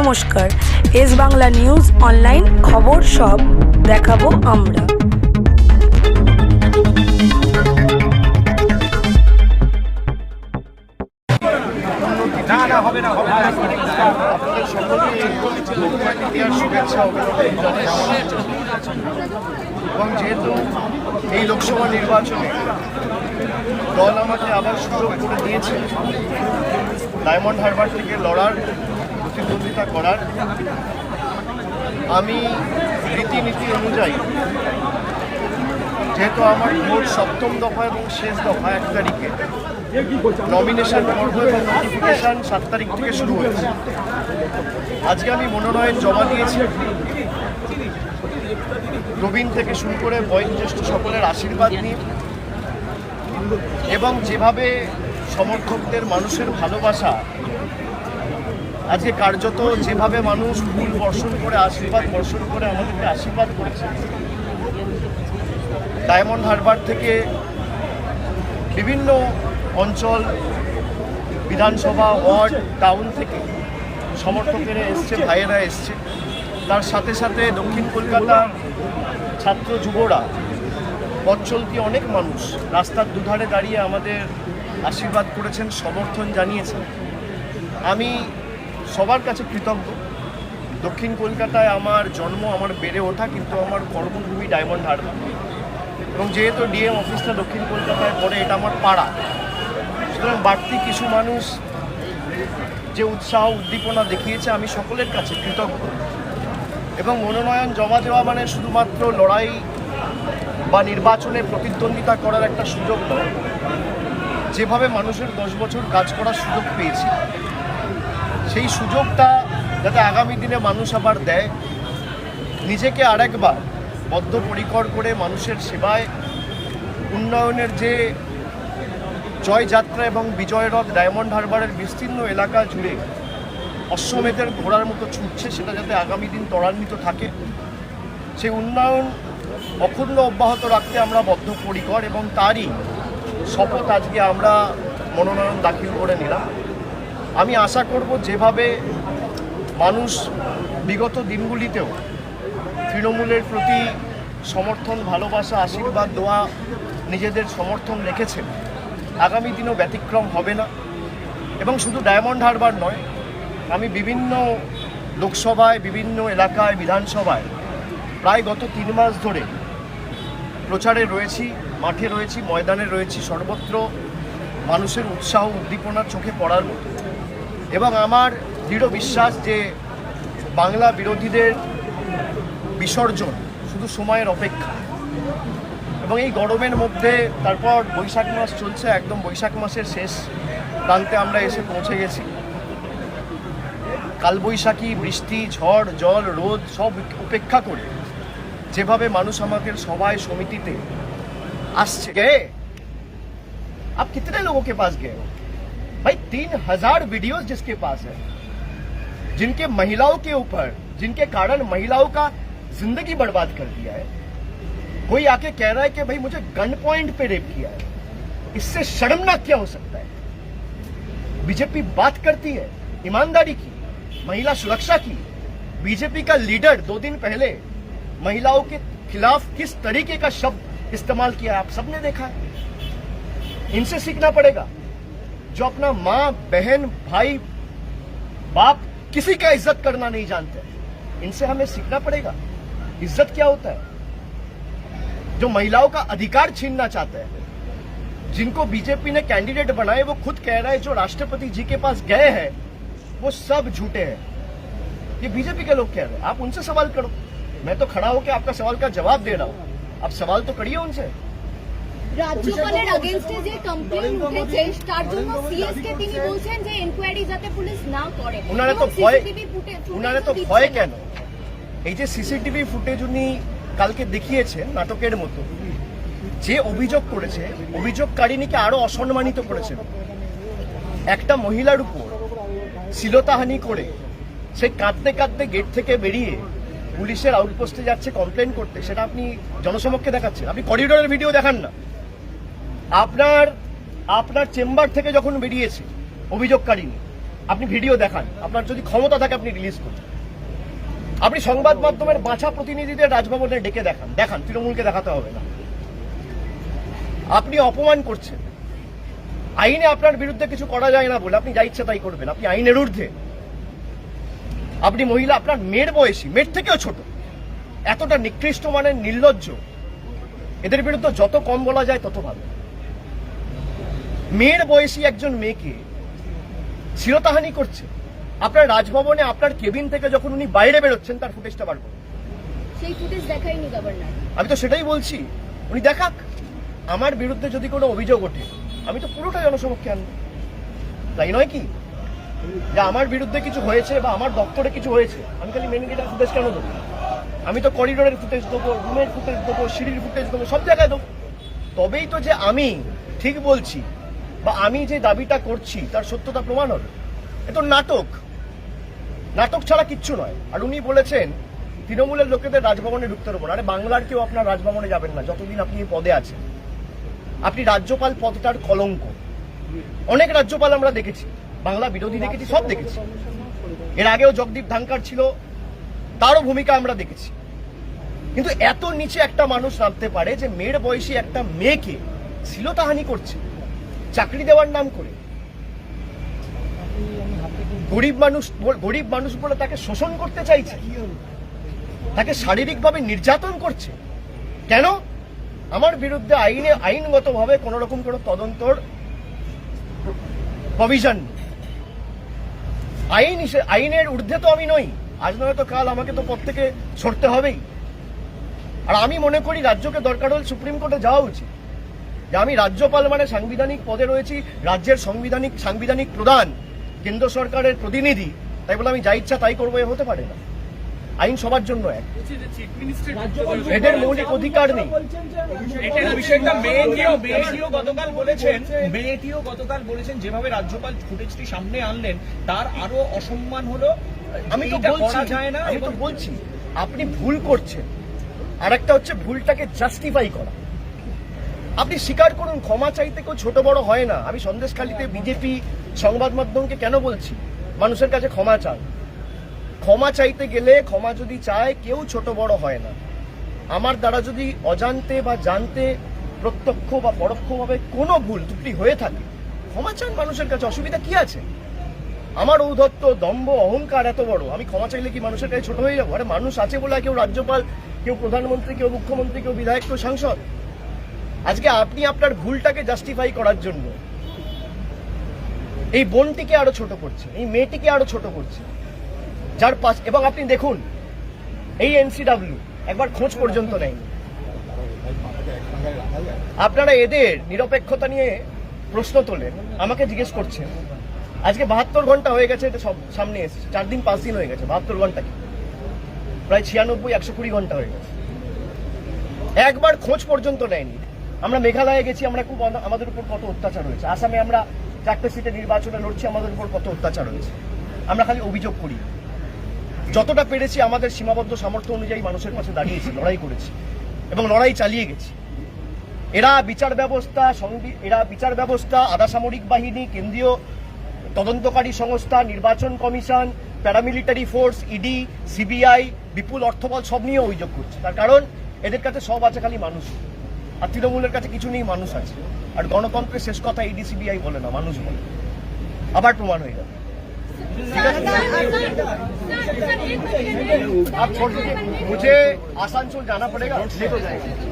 নমস্কার S Bangla news online খবর সব দেখাবো আমরা। এবং যেহেতু এই লোকসভা নির্বাচনে দল আমাকে আবার সুযোগ করে দিয়েছে ডায়মন্ড হারবার থেকে লড়ার প্রতিদ্বন্দ্বিতা করার আমি রীতিনীতি অনুযায়ী, যেহেতু আমার ভোট সপ্তম দফা এবং শেষ দফা এক তারিখে নমিনেশন পর্ব এবং নোটিফিকেশন সাত তারিখ থেকে শুরু হয়েছে। আজকে আমি মনোনয়ন জমা দিয়েছি। প্রবীণ থেকে শুরু করে বয়োজ্যেষ্ঠ সকলের আশীর্বাদ নিয়ে এবং যেভাবে সমর্থকদের মানুষের ভালোবাসা আজকে কার্যত যেভাবে মানুষ ফুল বর্ষণ করে, আশীর্বাদ বর্ষণ করে আমাদেরকে আশীর্বাদ করেছে, ডায়মন্ড হারবার থেকে বিভিন্ন অঞ্চল, বিধানসভা ওয়ার্ড, টাউন থেকে সমর্থকেরা এসছে, ভাইয়েরা এসছে। তার সাথে সাথে দক্ষিণ কলকাতার ছাত্র যুবরা পথ অনেক মানুষ রাস্তার দুধারে দাঁড়িয়ে আমাদের আশীর্বাদ করেছেন, সমর্থন জানিয়েছেন। আমি সবার কাছে কৃতজ্ঞ। দক্ষিণ কলকাতায় আমার জন্ম, আমার বেড়ে ওঠা কিন্তু আমার কর্মভূমি ডায়মন্ড হারবার। এবং যেহেতু ডিএম অফিসটা দক্ষিণ কলকাতায় পড়ে, এটা আমার পাড়া। সুতরাং বাড়তি কিছু মানুষ যে উৎসাহ, উদ্দীপনা দেখিয়েছে, আমি সকলের কাছে কৃতজ্ঞ। এবং মনোনয়ন জমা দেওয়া মানে শুধুমাত্র লড়াই বা নির্বাচনে প্রতিদ্বন্দ্বিতা করার একটা সুযোগ নয়। যেভাবে মানুষের দশ বছর কাজ করার সুযোগ পেয়েছি। সেই সুযোগটা যাতে আগামী দিনে মানুষ আবার দেয়, নিজেকে আরেকবার বদ্ধপরিকর করে মানুষের সেবায় উন্নয়নের যে জয়যাত্রা এবং বিজয়রথ ডায়মন্ড হারবারের বিস্তীর্ণ এলাকা জুড়ে অশ্বমেধের ঘোড়ার মতো ছুটছে, সেটা যাতে আগামী দিন ত্বরান্বিত থাকে। সেই উন্নয়ন অক্ষুণ্ণ অব্যাহত রাখতে আমরা বদ্ধপরিকর এবং তারই শপথ আজকে আমরা মনোনয়ন দাখিল করে নিলাম। আমি আশা করব যেভাবে মানুষ বিগত দিনগুলিতেও তৃণমূলের প্রতি সমর্থন, ভালোবাসা, আশীর্বাদ দেওয়া নিজেদের সমর্থন রেখেছেন, আগামী দিনও ব্যতিক্রম হবে না। এবং শুধু ডায়মন্ড হারবার নয়, আমি বিভিন্ন লোকসভায়, বিভিন্ন এলাকায়, বিধানসভায় প্রায় গত তিন মাস ধরে প্রচারে রয়েছি, মাঠে রয়েছি, ময়দানে রয়েছি, সর্বত্র মানুষের উৎসাহ উদ্দীপনার চোখে পড়ার মতো। এবং আমার দৃঢ় বিশ্বাস যে বাংলা বিরোধীদের বিসর্জন শুধু সময়ের অপেক্ষা এবং এই গরমের মধ্যে তারপর বৈশাখ মাস চলছে একদম বৈশাখ মাসের শেষ প্রান্তে আমরা এসে পৌঁছে গেছি কালবৈশাখী বৃষ্টি ঝড় জল রোদ সব উপেক্ষা করে যেভাবে মানুষ আমাদের সবাই সমিতিতে আসছে গে आप कितने लोगों के पास गए हो भाई, तीन हज़ार वीडियोस जिसके पास है, जिनके महिलाओं के ऊपर, जिनके कारण महिलाओं का ज़िंदगी बर्बाद कर दिया है। कोई आके कह रहा है कि भाई, मुझे गन पॉइंट पे रेप किया है। इससे शर्मनाक क्या हो सकता है? बीजेपी बात करती है, ईमानदारी की, महिला सुरक्षा की। बीजेपी का लीडर दो दिन पहले महिलाओं के खिलाफ किस तरीके का शब्द इस्तेमाल किया आप सबने देखा है। इनसे सीखना पड़ेगा। जो अपना माँ, बहन, भाई, बाप किसी का इज़्ज़त करना नहीं जानते। इनसे हमें सीखना पड़ेगा। इज़्ज़त क्या होता है? जो महिलाओं का अधिकार छीनना चाहते हैं, जिनको बीजेपी ने कैंडिडेट बनाए, वो खुद कह रहा है, जो राष्ट्रपति जी के पास गए हैं, वो सब झूठे हैं। ये बीजेपी के लोग कह रहे हैं। आप उनसे सवाल करो। मैं तो खड़ा होकर आपका सवाल का जवाब दे रहा हूँ। आप सवाल तो करिए उनसे। রাজ্যপালের আগেনস্টে যে কমপ্লেন উঠেছে তার জন্য সিএস কে তিনি বলছেন যে এনকোয়ারি যাতে পুলিশ না করে। উনারা তো ভয় উনারা তো ভয় কেন? এই যে সিসিটিভি ফুটেজ উনি কালকে দেখিয়েছেন নাটকের মতো যে অভিযোগ করেছে অভিযোগকারিনীকে আরও অসম্মানিত করেছেন। একটা মহিলার উপর শ্লীলতাহানি করে সে কাঁদতে কাঁদতে গেট থেকে বেরিয়ে পুলিশের আউটপোস্টে যাচ্ছে কমপ্লেন করতে। সেটা আপনি জনসমক্ষে দেখাচ্ছেন। আপনি করিডোরের ভিডিও দেখান না। আপনার আপনার চেম্বার থেকে যখন বেরিয়েছে অভিযোগকারিনী, আপনি ভিডিও দেখান, আপনার যদি ক্ষমতা থাকে আপনি রিলিজ করুন। আপনি সংবাদ মাধ্যমের বাঁচা প্রতিনিধিদের রাজভবনে ডেকে দেখান দেখান, তৃণমূলকে দেখাতে হবে না। আপনি অপমান করছেন। আইনে আপনার বিরুদ্ধে কিছু করা যায় না বলে আপনি যা ইচ্ছে তাই করবেন, আপনি আইনের ঊর্ধ্বে। আপনি মহিলা, আপনার মেয়ের বয়সী, মেয়ের থেকেও ছোট। এতটা নিকৃষ্ট মানের, নির্লজ্জ। এদের বিরুদ্ধে যত কম বলা যায় তত ভালো। মেয়ের বয়সী একজন মেয়েকে শিরতাহানি করছে। আপনার রাজভবনে আপনার কেবিন থেকে যখন উনি বাইরে বেরোচ্ছেন তার ফুটেজটা বার করুন। সেই ফুটেজ গভর্নর আমি তো সেটাই বলছি। উনি দেখাক। আমার বিরুদ্ধে যদি কোনো অভিযোগ ওঠে আমি তো পুরোটা জনসমক্ষে আনব। তাই নয় কি? যে আমার বিরুদ্ধে কিছু হয়েছে বা আমার দপ্তরে কিছু হয়েছে আমি খালি মেন গেটের ফুটেজ কেন দেবো? আমি তো করিডোরের ফুটেজ দেবো রুমের ফুটেজ দেবো সিঁড়ির ফুটেজ দেবো সব জায়গায় দেবো। তবেই তো যে আমি ঠিক বলছি বা আমি যে দাবিটা করছি, তার সত্যতা প্রমাণ হবে এ তো নাটক। নাটক ছাড়া কিচ্ছু নয়। আর উনি বলেছেন, তৃণমূলের লোকেদের রাজভবনে ঢুকতে না। আরে বাংলার কেউ আপনার রাজভবনে যাবেন না, যতদিন আপনি এই পদে আছেন। আপনি রাজ্যপাল পদটার কলঙ্ক। অনেক রাজ্যপাল আমরা দেখেছি। বাংলা বিরোধী দেখেছি, সব দেখেছি। এর আগেও জগদীপ ধানকার ছিল, তারও ভূমিকা আমরা দেখেছি। কিন্তু এত নিচে একটা মানুষ নামতে পারে যে মেয়ের বয়সী একটা মেয়েকে শ্লীলতাহানি করছে। চাকরি দেওয়ার নাম করে। গরিব মানুষ গরিব মানুষ বলে তাকে শোষণ করতে চাইছে। তাকে শারীরিকভাবে নির্যাতন করছে। কেন? আমার বিরুদ্ধে আইনে, আইনগতভাবে কোন রকম কোনো তদন্তর প্রভিশন আইন আইনের ঊর্ধ্বে তো আমি নই। আজ নয়তো কাল আমাকে তো পদ থেকে সরতে হবেই। আর আমি মনে করি রাজ্যকে দরকার হলে সুপ্রিম কোর্টে যাওয়া উচিত। যে আমি রাজ্যপাল মানে সাংবিধানিক পদে রয়েছি রাজ্যের সাংবিধানিক সাংবিধানিক প্রধান কেন্দ্র সরকারের প্রতিনিধি। তাই বলে আমি যা ইচ্ছা তাই করব এ হতে পারে না। আইন সবার জন্য এক। এদের মৌলিক অধিকার নেই। এটার বিষয়টা মেয়েটিও মেয়েটিও গতকাল বলেছেন মেয়েটিও গতকাল বলেছেন যেভাবে রাজ্যপাল ফুটেজটি সামনে আনলেন তার আরও অসম্মান হলো। আমি তো বলছি যায় না আমি তো বলছি আপনি ভুল করছেন। আর একটা হচ্ছে ভুলটাকে জাস্টিফাই করা। আপনি স্বীকার করুন, ক্ষমা চাইতে কেউ ছোট বড় হয় না। আমি সন্দেশখালিতে বিজেপি সংবাদ মাধ্যমকে কেন বলছি? মানুষের কাছে ক্ষমা চান। ক্ষমা চাইতে গেলে ক্ষমা যদি চায়, কেউ ছোট বড় হয় না। আমার দ্বারা যদি অজান্তে বা জানতে প্রত্যক্ষ বা পরোক্ষভাবে কোনো ভুল ত্রুটি হয়ে থাকে, ক্ষমা চান মানুষের কাছে। অসুবিধা কি আছে? আমার ঔদ্ধত্য, দম্ভ, অহংকার এত বড়, আমি ক্ষমা চাইলে কি মানুষের কাছে ছোট হয়ে যাব? আরে মানুষ আছে বলে কেউ রাজ্যপাল, কেউ প্রধানমন্ত্রী, কেউ মুখ্যমন্ত্রী, কেউ বিধায়ক, কেউ সাংসদ। আজকে আপনি আপনার ভুলটাকে জাস্টিফাই করার জন্য এই বোনটিকে আরও ছোট করছে, এই মেয়েটিকে আরও ছোট করছে। যার পাশ, এবং আপনি দেখুন, এই এনসিডাব্লিউ একবার খোঁজ পর্যন্ত নেয়নি। আপনারা এদের নিরপেক্ষতা নিয়ে প্রশ্ন তোলেন, আমাকে জিজ্ঞেস করছেন। আজকে বাহাত্তর ঘণ্টা হয়ে গেছে, এটা সব সামনে এসেছে। চার দিন পাঁচ দিন হয়ে গেছে, বাহাত্তর ঘণ্টা কি? প্রায় ছিয়ানব্বই, একশো কুড়ি ঘণ্টা হয়ে গেছে। একবার খোঁজ পর্যন্ত নেয়নি। আমরা মেঘালয়ে গেছি, আমরা খুব আমাদের উপর কত অত্যাচার হয়েছে। আসামে আমরা চারটে সিটে নির্বাচনে লড়ছি, আমাদের উপর কত অত্যাচার হয়েছে। আমরা খালি অভিযোগ করি। যতটা পেরেছি আমাদের সীমাবদ্ধ সামর্থ্য অনুযায়ী মানুষের পাশে দাঁড়িয়েছি, লড়াই করেছি এবং লড়াই চালিয়ে গেছি। এরা বিচার ব্যবস্থা এরা বিচার ব্যবস্থা, আধা সামরিক বাহিনী, কেন্দ্রীয় তদন্তকারী সংস্থা, নির্বাচন commission, paramilitary force, ED, CBI, বিপুল অর্থবল সব নিয়ে অভিযোগ করছে। তার কারণ, এদের কাছে সব আছে খালি মানুষ। আর তৃণমূলের কাছে কিছু নেই মানুষ আছে আর গণতন্ত্রের শেষ কথা ইডি সিবিআই বলে না মানুষ বলে আবার প্রমাণ হয়ে যাবে आप छोड़ दीजिए मुझे आसनसोल जाना पड़ेगा ले तो जाएंगे